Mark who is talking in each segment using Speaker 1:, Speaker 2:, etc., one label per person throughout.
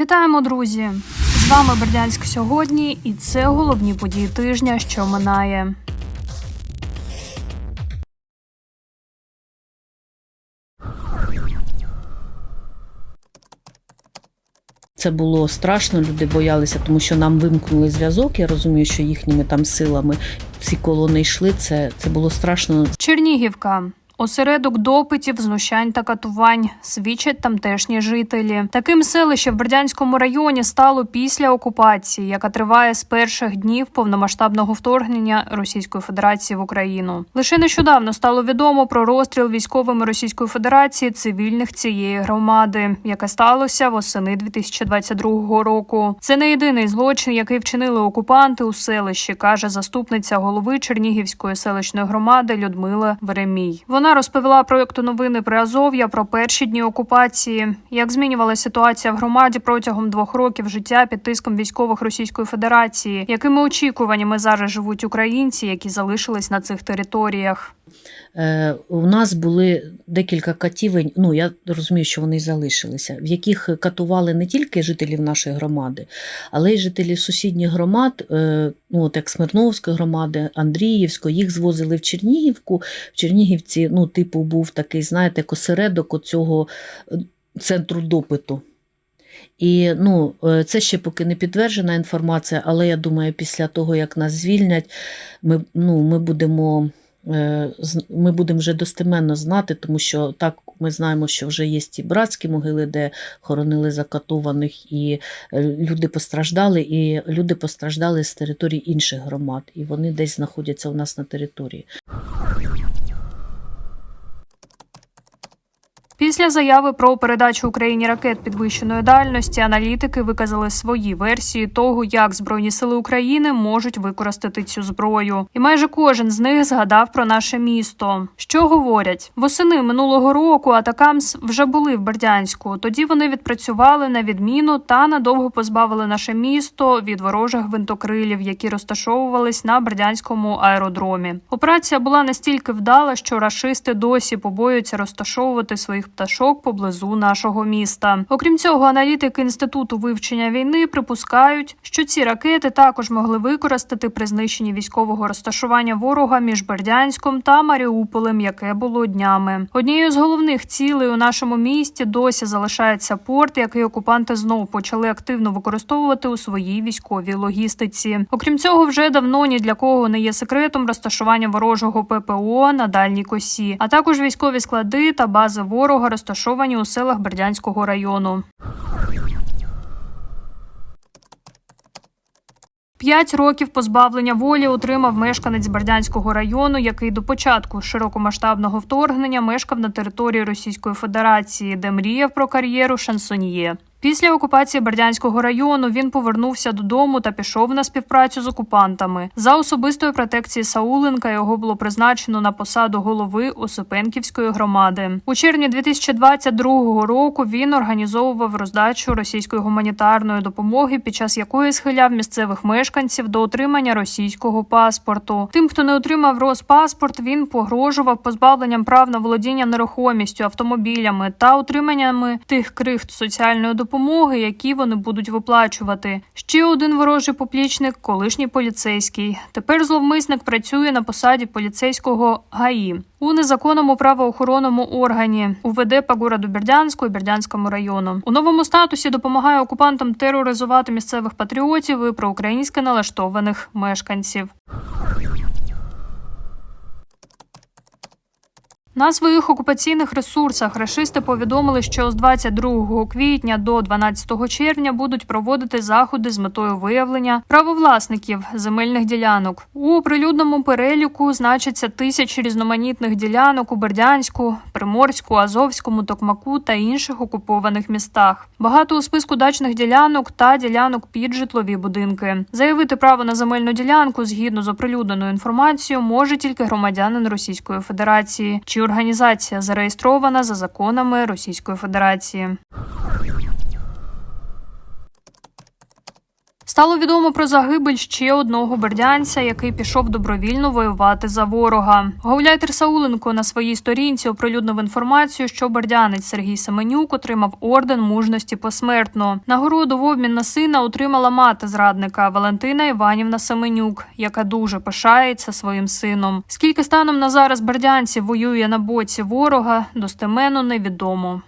Speaker 1: Вітаємо, друзі! З вами Бердянськ сьогодні, і це головні події тижня, що минає.
Speaker 2: Це було страшно, люди боялися, тому що нам вимкнули зв'язок. Я розумію, що їхніми там силами всі колони йшли. Це, це було страшно.
Speaker 1: Чернігівка. Осередок допитів, знущань та катувань свідчать тамтешні жителі. Таким селище в Бердянському районі стало після окупації, яка триває з перших днів повномасштабного вторгнення Російської Федерації в Україну. Лише нещодавно стало відомо про розстріл військовими Російської Федерації цивільних цієї громади, яке сталося восени 2022 року. Це не єдиний злочин, який вчинили окупанти у селищі, каже заступниця голови Чернігівської селищної громади Людмила Веремій. Вона розповіла проєкту новини при Азов'я про перші дні окупації, як змінювалася ситуація в громаді протягом двох років життя під тиском військових Російської Федерації, якими очікуваннями зараз живуть українці, які залишились на цих територіях.
Speaker 2: Е, у нас були декілька катівень. Ну я розумію, що вони залишилися, в яких катували не тільки жителів нашої громади, але й жителів сусідніх громад, е, ну от як Смирновської громади, Андріївської, їх звозили в Чернігівку. В Чернігівці, ну, типу, був такий, знаєте, осередок оцього е, центру допиту. І ну, це ще поки не підтверджена інформація, але я думаю, після того, як нас звільнять, ми, ну, ми будемо. Е, Ми будемо вже достеменно знати, тому що так ми знаємо, що вже є ті братські могили, де хоронили закатованих, і е, люди постраждали, і люди постраждали з території інших громад, і вони десь знаходяться у нас на території.
Speaker 1: Після заяви про передачу Україні ракет підвищеної дальності аналітики виказали свої версії того, як збройні сили України можуть використати цю зброю. І майже кожен з них згадав про наше місто. Що говорять восени минулого року? Атакамс вже були в Бердянську. Тоді вони відпрацювали на відміну та надовго позбавили наше місто від ворожих гвинтокрилів, які розташовувались на Бердянському аеродромі. Операція була настільки вдала, що рашисти досі побоюються розташовувати своїх пташок поблизу нашого міста. Окрім цього, аналітики інституту вивчення війни припускають, що ці ракети також могли використати при знищенні військового розташування ворога між Бердянськом та Маріуполем, яке було днями. Однією з головних цілей у нашому місті досі залишається порт, який окупанти знову почали активно використовувати у своїй військовій логістиці. Окрім цього, вже давно ні для кого не є секретом розташування ворожого ППО на дальній косі, а також військові склади та бази ворога розташовані у селах Бердянського району. П'ять років позбавлення волі отримав мешканець Бердянського району, який до початку широкомасштабного вторгнення мешкав на території Російської Федерації, де мріяв про кар'єру шансоньє. Після окупації Бердянського району він повернувся додому та пішов на співпрацю з окупантами. За особистої протекції Сауленка його було призначено на посаду голови Осипенківської громади. У червні 2022 року він організовував роздачу російської гуманітарної допомоги, під час якої схиляв місцевих мешканців до отримання російського паспорту. Тим, хто не отримав Роспаспорт, він погрожував позбавленням прав на володіння нерухомістю, автомобілями та утриманнями тих крихт соціальної допомоги, які вони будуть виплачувати. Ще один ворожий поплічник, колишній поліцейський. Тепер зловмисник працює на посаді поліцейського ГАІ у незаконному правоохоронному органі УВД по городу Бердянську і Бердянському району. У новому статусі допомагає окупантам тероризувати місцевих патріотів і проукраїнськи налаштованих мешканців. На своїх окупаційних ресурсах рашисти повідомили, що з 22 квітня до 12 червня будуть проводити заходи з метою виявлення правовласників земельних ділянок. У оприлюдному переліку значаться тисячі різноманітних ділянок у Бердянську, Приморську, Азовському, Токмаку та інших окупованих містах. Багато у списку дачних ділянок та ділянок під житлові будинки. Заявити право на земельну ділянку згідно з оприлюдненою інформацією може тільки громадянин Російської Федерації чи організація зареєстрована за законами Російської Федерації. Стало відомо про загибель ще одного бердянця, який пішов добровільно воювати за ворога. Гауляйтер Сауленко на своїй сторінці оприлюднив інформацію, що бердянець Сергій Семенюк отримав орден мужності посмертно. Нагороду в обмін на сина отримала мати зрадника Валентина Іванівна Семенюк, яка дуже пишається своїм сином. Скільки станом на зараз бердянців воює на боці ворога, достеменно невідомо.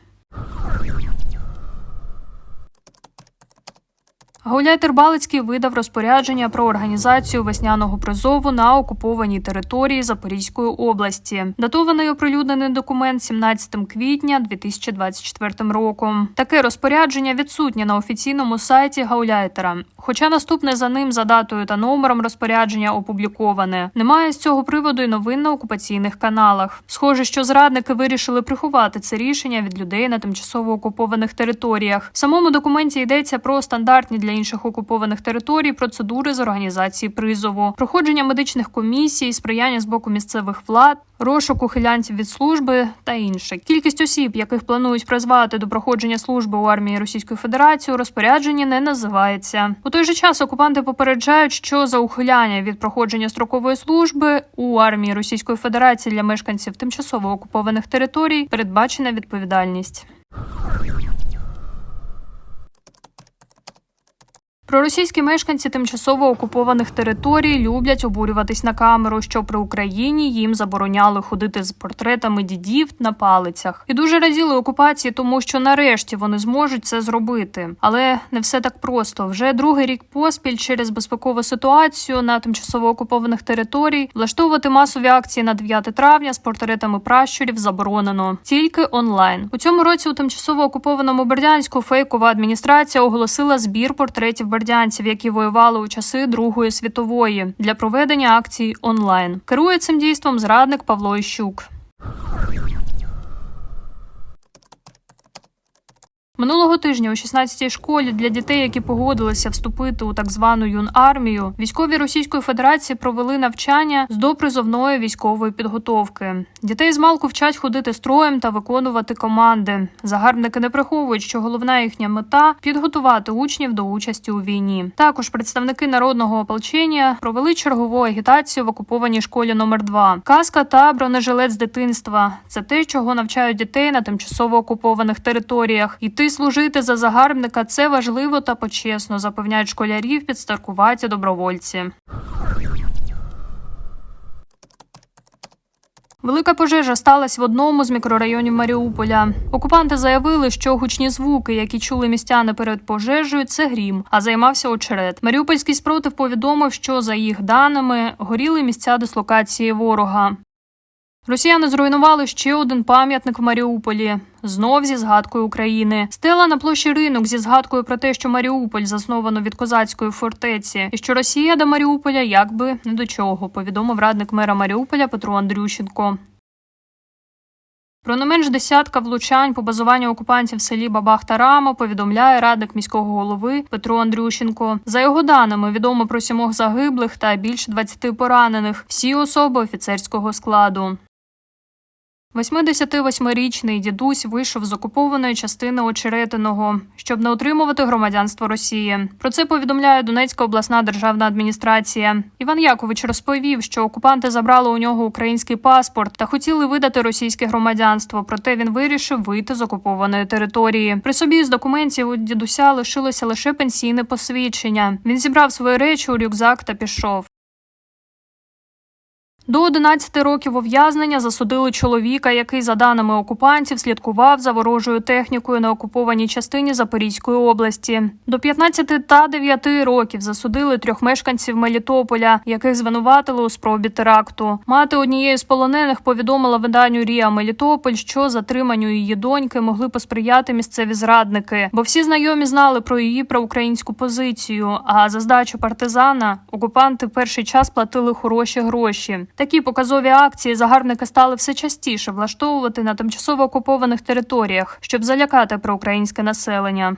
Speaker 1: Гауляйтер Балицький видав розпорядження про організацію весняного призову на окупованій території Запорізької області. Датований оприлюднений документ 17 квітня 2024 роком. Таке розпорядження відсутнє на офіційному сайті Гауляйтера. Хоча наступне за ним за датою та номером розпорядження опубліковане. Немає з цього приводу й новин на окупаційних каналах. Схоже, що зрадники вирішили приховати це рішення від людей на тимчасово окупованих територіях. В самому документі йдеться про стандартні для інших окупованих територій процедури з організації призову, проходження медичних комісій, сприяння з боку місцевих влад, розшук ухилянців від служби та інше. Кількість осіб, яких планують призвати до проходження служби у армії Російської Федерації, у розпорядженні не називається. У той же час окупанти попереджають, що за ухиляння від проходження строкової служби у армії Російської Федерації для мешканців тимчасово окупованих територій передбачена відповідальність. Проросійські мешканці тимчасово окупованих територій люблять обурюватись на камеру, що при Україні їм забороняли ходити з портретами дідів на палицях, і дуже раділи окупації, тому що нарешті вони зможуть це зробити. Але не все так просто. Вже другий рік поспіль через безпекову ситуацію на тимчасово окупованих територій влаштовувати масові акції на 9 травня з портретами пращурів заборонено тільки онлайн. У цьому році у тимчасово окупованому Бердянську фейкова адміністрація оголосила збір портретів бердянців, які воювали у часи Другої світової, для проведення акцій онлайн. Керує цим дійством зрадник Павло Іщук. Минулого тижня у 16-й школі для дітей, які погодилися вступити у так звану юнармію, військові Російської Федерації провели навчання з допризовної військової підготовки. Дітей з малку вчать ходити строєм та виконувати команди. Загарбники не приховують, що головна їхня мета підготувати учнів до участі у війні. Також представники народного ополчення провели чергову агітацію в окупованій школі номер 2 Каска та бронежилет з дитинства це те, чого навчають дітей на тимчасово окупованих територіях. Іти служити за загарбника це важливо та почесно, запевняють школярів підстаркуваті добровольці. Велика пожежа сталася в одному з мікрорайонів Маріуполя. Окупанти заявили, що гучні звуки, які чули містяни перед пожежею, це грім, а займався очерет. Маріупольський спротив повідомив, що за їх даними горіли місця дислокації ворога. Росіяни зруйнували ще один пам'ятник в Маріуполі. Знов зі згадкою України. Стела на площі ринок зі згадкою про те, що Маріуполь засновано від козацької фортеці, і що Росія до Маріуполя якби не до чого, повідомив радник мера Маріуполя Петро Андрющенко. Про не менш десятка влучань по базуванню окупантів в селі Бабах та Рама повідомляє радник міського голови Петро Андрющенко. За його даними, відомо про сімох загиблих та більше 20 поранених. Всі особи офіцерського складу. 88-річний дідусь вийшов з окупованої частини Очеретиного, щоб не отримувати громадянство Росії. Про це повідомляє Донецька обласна державна адміністрація. Іван Якович розповів, що окупанти забрали у нього український паспорт та хотіли видати російське громадянство. Проте він вирішив вийти з окупованої території. При собі з документів у дідуся лишилося лише пенсійне посвідчення. Він зібрав свої речі у рюкзак та пішов. До 11 років ув'язнення засудили чоловіка, який, за даними окупантів, слідкував за ворожою технікою на окупованій частині Запорізької області. До 15 та 9 років засудили трьох мешканців Мелітополя, яких звинуватили у спробі теракту. Мати однієї з полонених повідомила виданню Ріа Мелітополь, що затриманню її доньки могли посприяти місцеві зрадники, бо всі знайомі знали про її проукраїнську позицію. А за здачу партизана окупанти перший час платили хороші гроші. Такі показові акції загарбники стали все частіше влаштовувати на тимчасово окупованих територіях, щоб залякати проукраїнське населення.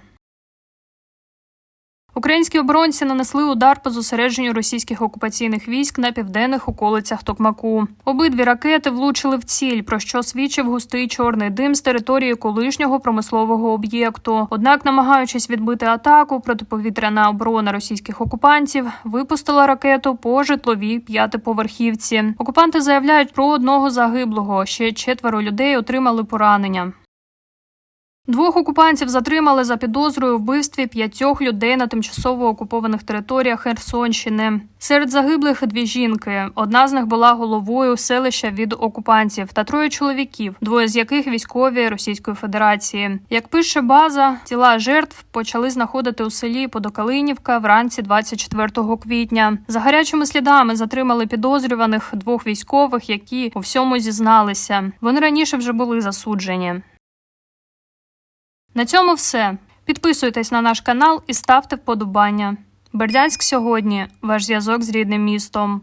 Speaker 1: Українські оборонці нанесли удар по зосередженню російських окупаційних військ на південних околицях Токмаку. Обидві ракети влучили в ціль, про що свідчив густий чорний дим з території колишнього промислового об'єкту. Однак, намагаючись відбити атаку, протиповітряна оборона російських окупантів випустила ракету по житловій п'ятиповерхівці. Окупанти заявляють про одного загиблого. Ще четверо людей отримали поранення. Двох окупантів затримали за підозрою вбивстві п'ятьох людей на тимчасово окупованих територіях Херсонщини. Серед загиблих дві жінки. Одна з них була головою селища від окупантів та троє чоловіків, двоє з яких військові Російської Федерації. Як пише база, тіла жертв почали знаходити у селі Подокалинівка вранці 24 квітня. За гарячими слідами затримали підозрюваних двох військових, які у всьому зізналися. Вони раніше вже були засуджені. На цьому все. Підписуйтесь на наш канал і ставте вподобання. Бердянськ сьогодні ваш зв'язок з рідним містом.